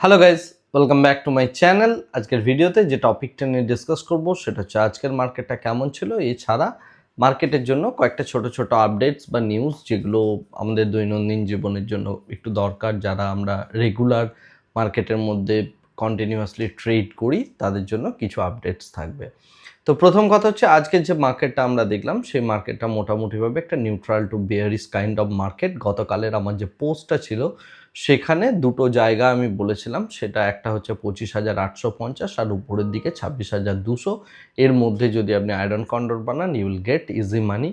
Hello guys welcome back to my channel আজকের ভিডিওতে যে টপিকটা নিয়ে ডিসকাস করব, সেটা হচ্ছে আজকের মার্কেটটা কেমন ছিল। এছাড়া মার্কেটের জন্য কয়েকটা ছোট ছোট আপডেটস বা নিউজ যেগুলো আমাদের দৈনন্দিন জীবনের জন্য একটু দরকার, যারা আমরা রেগুলার মার্কেটের মধ্যে কন্টিনিউয়াসলি ট্রেড করি, তাদের জন্য কিছু আপডেটস থাকবে। তো প্রথম কথা হচ্ছে আজকের যে মার্কেটটা আমরা দেখলাম, সেই মার্কেটটা মোটামুটিভাবে একটা neutral to bearish kind of market গতকালের আমার যে পোস্টটা ছিল, সেখানে দুটো জায়গা আমি বলেছিলাম, সেটা একটা হচ্ছে পঁচিশ হাজার আটশো পঞ্চাশ আর উপরের দিকে ছাব্বিশ হাজার দুশো। এর মধ্যে যদি আপনি আয়রন কন্ডর বানান you will get easy money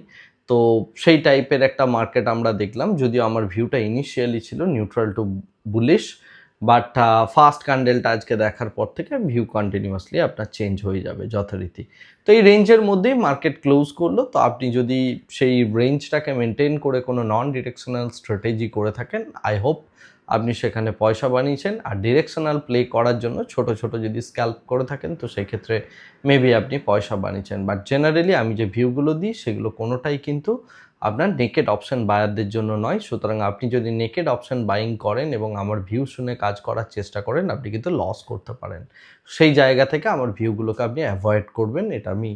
তো সেই টাইপের একটা মার্কেট আমরা দেখলাম, যদিও আমার ভিউটা ইনিশিয়ালি ছিল neutral to bullish but first ক্যান্ডেলটা আজকে দেখার পর থেকে ভিউ কন্টিনিউয়াসলি আপনার চেঞ্জ হয়ে যাবে যথারীতি। তো এই রেঞ্জের মধ্যেই মার্কেট ক্লোজ করল। তো আপনি যদি সেই রেঞ্জটাকে মেনটেন করে কোনো নন ডিরেকশনাল স্ট্র্যাটেজি করে থাকেন আই হোপ আপনি সেখানে পয়সা বানিয়েছেন। আর ডিরেকশনাল প্লে করার জন্য ছোট ছোট যদি স্ক্যাল্প করে থাকেন, তো সেই ক্ষেত্রে মেবি আপনি পয়সা বানিয়েছেন। বাট জেনারেলি আমি যে ভিউগুলো দিই, সেগুলো কোনোটাই কিন্তু আপনার নেকেড অপশন বায়ারদের জন্য নয়। সুতরাং আপনি যদি নেকেড অপশন বাইং করেন এবং আমার ভিউ শুনে কাজ করার চেষ্টা করেন, আপনি কিন্তু লস করতে পারেন। সেই জায়গা থেকে আমার ভিউগুলোকে আপনি অ্যাভয়েড করবেন, এটা আমি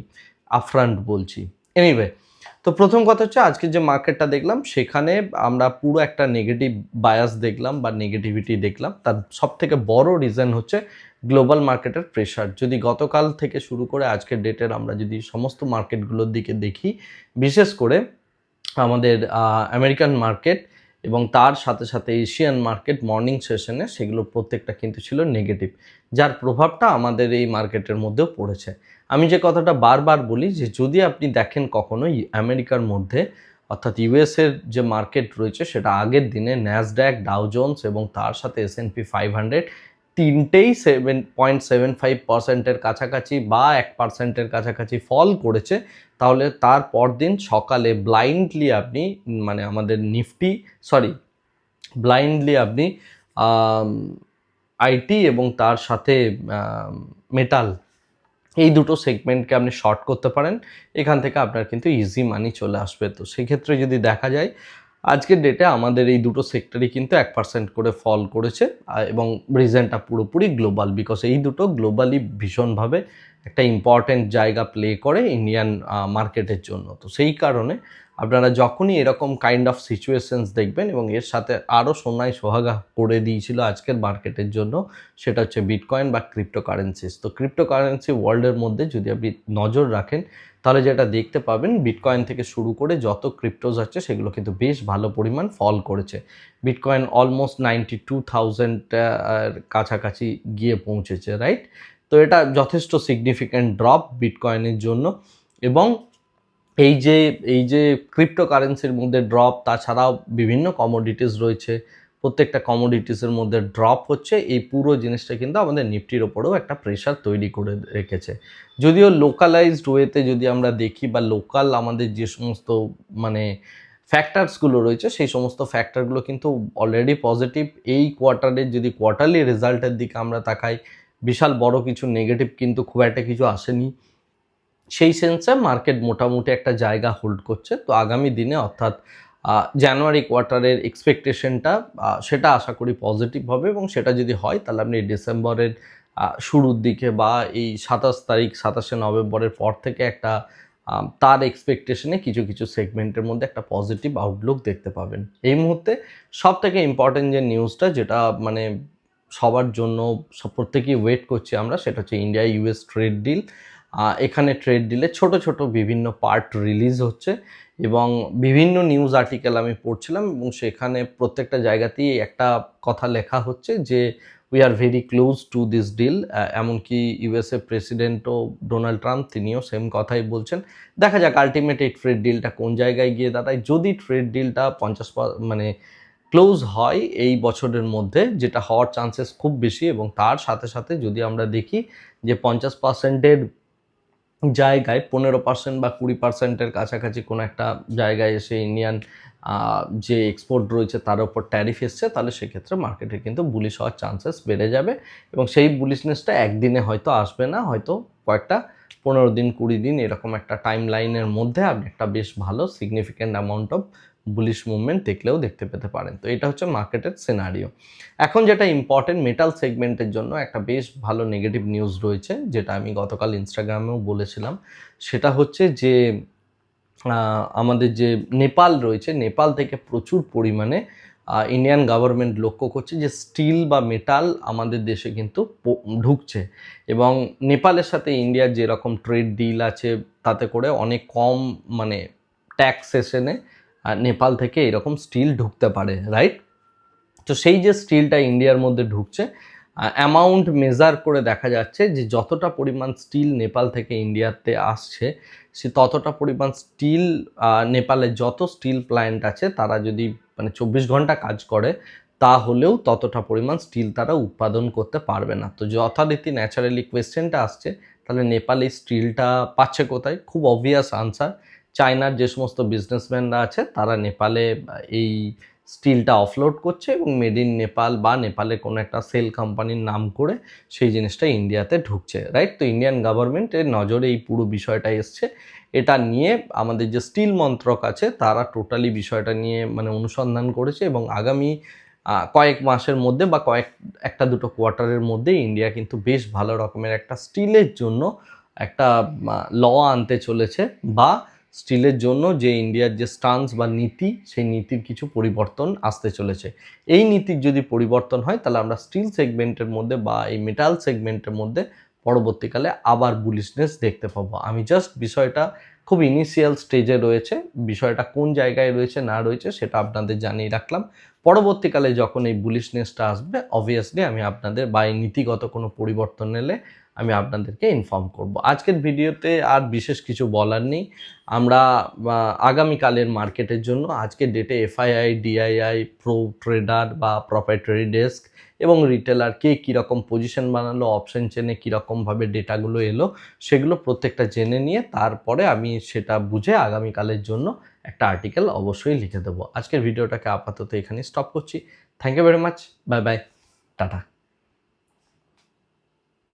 আফ্রান্ট বলছি। এনিওয়ে তো প্রথম কথা হচ্ছে আজকে যে মার্কেটটা দেখলাম, সেখানে আমরা পুরো একটা নেগেটিভ বায়াস দেখলাম বা নেগেটিভিটি দেখলাম। তার সব থেকে বড় রিজন হচ্ছে গ্লোবাল মার্কেটের প্রেশার যদি গতকাল থেকে শুরু করে আজকের ডেটের আমরা যদি সমস্ত মার্কেটগুলোর দিকে দেখি, বিশেষ করে আমাদের আমেরিকান মার্কেট এবং তার সাথে সাথে এশিয়ান মার্কেট মর্নিং সেশনে সেগুলো প্রত্যেকটা কিন্তু ছিল নেগেটিভ যার প্রভাবটা আমাদের এই মার্কেটের মধ্যেও পড়েছে। আমি যে কথাটা বারবার বলি যে যদি আপনি দেখেন কখনোই আমেরিকার মধ্যে, অর্থাৎ ইউএসের যে মার্কেট রয়েছে সেটা আগের দিনে ন্যাসড্যাক ডাউজোন্স এবং তার সাথে S and P five hundred তিনটেই সেভেন পয়েন্ট সেভেন ফাইভ পার্সেন্টের কাছাকাছি বা এক পার্সেন্টের কাছাকাছি ফল করেছে, তাহলে তার পরদিন সকালে ব্লাইন্ডলি আপনি মানে আমাদের নিফটি সরি ব্লাইন্ডলি আপনি আইটি এবং তার সাথে মেটাল এই দুটো সেগমেন্টকে আপনি শর্ট করতে পারেন, এখান থেকে আপনার কিন্তু ইজি মানি চলে আসবে। তো সেক্ষেত্রে যদি দেখা যায় আজকের ডেটে আমাদের এই দুটো সেক্টরই কিন্তু এক পার্সেন্ট করে ফল করেছে এবং রিজেন্টটা পুরোপুরি গ্লোবাল বিকজ এই দুটো গ্লোবালি ভীষণভাবে একটা ইম্পর্ট্যান্ট জায়গা প্লে করে ইন্ডিয়ান মার্কেটের জন্য। তো সেই কারণে আপনারা যখনই এরকম কাইন্ড অফ সিচুয়েশনস দেখবেন এবং এর সাথে আরও সোনায় সোহাগা করে দিয়েছিল আজকের মার্কেটের জন্য, সেটা হচ্ছে বিটকয়েন বা ক্রিপ্টো কারেন্সিস তো ক্রিপ্টো কারেন্সি ওয়ার্ল্ডের মধ্যে যদি আপনি নজর রাখেন, তাহলে যেটা দেখতে পাবেন বিটকয়েন থেকে শুরু করে যত ক্রিপ্টোজ আছে, সেগুলো কিন্তু বেশ ভালো পরিমাণ ফল করেছে। Bitcoin almost ninety two thousand কাছাকাছি গিয়ে পৌঁছেছে রাইট তো এটা যথেষ্ট সিগনিফিক্যান্ট ড্রপ বিটকয়েনের জন্য। এবং এই যে এই যে ক্রিপ্টো কারেন্সির মধ্যে ড্রপ তাছাড়াও বিভিন্ন কমোডিটিস রয়েছে, প্রত্যেকটা কমোডিটিসের মধ্যে ড্রপ হচ্ছে, এই পুরো জিনিসটা কিন্তু আমাদের নিফটির ওপরেও একটা প্রেশার তৈরি করে রেখেছে। যদিও লোকালাইজড ওয়েতে যদি আমরা দেখি বা লোকাল আমাদের যে সমস্ত মানে ফ্যাক্টরসগুলো রয়েছে, সেই সমস্ত ফ্যাক্টরগুলো কিন্তু অলরেডি পজিটিভ এই কোয়ার্টারের যদি কোয়ার্টারলি রেজাল্টের দিকে আমরা তাকাই, বিশাল বড় কিছু নেগেটিভ কিন্তু খুব একটা কিছু আসেনি। সেই সেন্সে মার্কেট মোটামুটি একটা জায়গা হোল্ড করছে। তো আগামী দিনে অর্থাৎ জানুয়ারি কোয়ার্টারের এক্সপেকটেশনটা সেটা আশা করি পজিটিভ হবে এবং সেটা যদি হয়, তাহলে আপনি ডিসেম্বরের শুরুর দিকে বা এই সাতাশ তারিখ, সাতাশে নভেম্বরের পর থেকে একটা তার এক্সপেকটেশনে কিছু কিছু সেগমেন্টের মধ্যে একটা পজিটিভ আউটলুক দেখতে পাবেন। এই মুহূর্তে সব থেকে ইম্পর্টেন্ট যে নিউজটা যেটা মানে সবার জন্য প্রত্যেকেই ওয়েট করছি আমরা, সেটা হচ্ছে ইন্ডিয়া ইউএস ট্রেড ডিল এখানে ট্রেড ডিলে ছোট ছোট বিভিন্ন পার্ট রিলিজ হচ্ছে এবং বিভিন্ন নিউজ আর্টিকেল আমি পড়ছিলাম এবং সেখানে প্রত্যেকটা জায়গাতেই একটা কথা লেখা হচ্ছে যে we are very close to this deal এমনকি ইউএসএ প্রেসিডেন্টও ডোনাল্ড ট্রাম্প তিনিও সেম কথাই বলছেন। দেখা যাক আলটিমেট এই ট্রেড ডিলটা কোন জায়গায় গিয়ে দাঁড়ায়। যদি ট্রেড ডিলটা পঞ্চাশ মানে ক্লোজ হয় এই বছরের মধ্যে, যেটা হওয়ার চান্সেস খুব বেশি এবং তার সাথে সাথে যদি আমরা দেখি যে পঞ্চাশ পার্সেন্টের জায়গায় পনেরো পার্সেন্ট বা কুড়ি পার্সেন্টের কাছাকাছি কোনো একটা জায়গায় এসে ইন্ডিয়ান যে এক্সপোর্ট রয়েছে তার ওপর ট্যারিফ এসছে, তাহলে সেক্ষেত্রে মার্কেটে কিন্তু বুলিশ হওয়ার চান্সেস বেড়ে যাবে এবং সেই বুলিশনেসটা একদিনে হয়তো আসবে না, হয়তো কয়েকটা পনেরো দিন, কুড়ি দিন এরকম একটা টাইম লাইনের মধ্যে আপনি একটা বেশ ভালো significant amount of bullish movement দেখলেও দেখতে পেতে পারেন। তো এটা হচ্ছে মার্কেটের সিনারিও এখন যেটা ইম্পর্টেন্ট মেটাল সেগমেন্টের জন্য একটা বেশ ভালো নেগেটিভ নিউজ রয়েছে, যেটা আমি গতকাল ইনস্টাগ্রামেও বলেছিলাম। সেটা হচ্ছে যে আমাদের যে নেপাল রয়েছে, নেপাল থেকে প্রচুর পরিমাণে ইন্ডিয়ান গভর্নমেন্ট লক্ষ্য করছে যে স্টিল বা মেটাল আমাদের দেশে কিন্তু ঢুকছে। এবং নেপালের সাথে ইন্ডিয়ার যেরকম ট্রেড ডিল আছে, তাতে করে অনেক কম মানে ট্যাক্সেশনে নেপাল থেকে এরকম স্টিল ঢুকতে পারে রাইট তো সেই যে স্টিলটা ইন্ডিয়ার মধ্যে ঢুকছে অ্যামাউন্ট মেজার করে দেখা যাচ্ছে যে যতটা পরিমাণ স্টিল নেপাল থেকে ইন্ডিয়াতে আসছে, সে ততটা পরিমাণ স্টিল নেপালের যত স্টিল প্ল্যান্ট আছে তারা যদি মানে চব্বিশ ঘণ্টা কাজ করে, তাহলেও ততটা পরিমাণ স্টিল তারা উৎপাদন করতে পারবে না। তো যথারীতি ন্যাচারালি কোয়েশ্চেনটা আসছে, তাহলে নেপাল এই স্টিলটা পাচ্ছে কোথায়? খুব অবভিয়াস আনসার চায়নার যে সমস্ত বিজনেসম্যানরা আছে, তারা নেপালে এই স্টিলটা অফলোড করছে এবং মেড ইন নেপাল বা নেপালে কোনো একটা সেল কোম্পানির নাম করে সেই জিনিসটা ইন্ডিয়াতে ঢুকছে রাইট তো ইন্ডিয়ান গভর্নমেন্টের নজরে এই পুরো বিষয়টা এসছে। এটা নিয়ে আমাদের যে স্টিল মন্ত্রক আছে, তারা টোটালি বিষয়টা নিয়ে মানে অনুসন্ধান করেছে এবং আগামী কয়েক মাসের মধ্যে বা কয়েক, একটা দুটো কোয়ার্টারের মধ্যে ইন্ডিয়া কিন্তু বেশ ভালো রকমের একটা স্টিলের জন্য একটা ল আনতে চলেছে বা স্টিলের জন্য যে ইন্ডিয়ার যে স্টান্স বা নীতি, সেই নীতির কিছু পরিবর্তন আসতে চলেছে। এই নীতির যদি পরিবর্তন হয়, তাহলে আমরা স্টিল সেগমেন্টের মধ্যে বা এই মেটাল সেগমেন্টের মধ্যে পরবর্তীকালে আবার বুলিশনেস দেখতে পাবো। আমি জাস্ট বিষয়টা খুব ইনিশিয়াল স্টেজে রয়েছে, বিষয়টা কোন জায়গায় রয়েছে, না রয়েছে, সেটা আপনাদের জানিয়ে রাখলাম। পরবর্তীকালে যখন এই বুলিশনেসটা আসবে অবভিয়াসলি আমি আপনাদের বা এই নীতিগত কোনো পরিবর্তন এলে আমি আপনাদেরকে ইনফর্ম করব। আজকের ভিডিওতে আর বিশেষ কিছু বলার নেই। আমরা আগামীকালের মার্কেটের জন্য আজকের ডেটে এফআইআই ডিআইআই প্রো ট্রেডার বা প্রপাইটারি ডেস্ক এবং রিটেলার কে কীরকম পজিশন বানালো অপশন চেনে কীরকমভাবে ডেটাগুলো এলো, সেগুলো প্রত্যেকটা জেনে নিয়ে তারপরে আমি সেটা বুঝে আগামীকালের জন্য একটা আর্টিকেল অবশ্যই লিখে দেবো। আজকের ভিডিওটাকে আপাতত এখানে স্টপ করছি। Thank you very much bye bye tata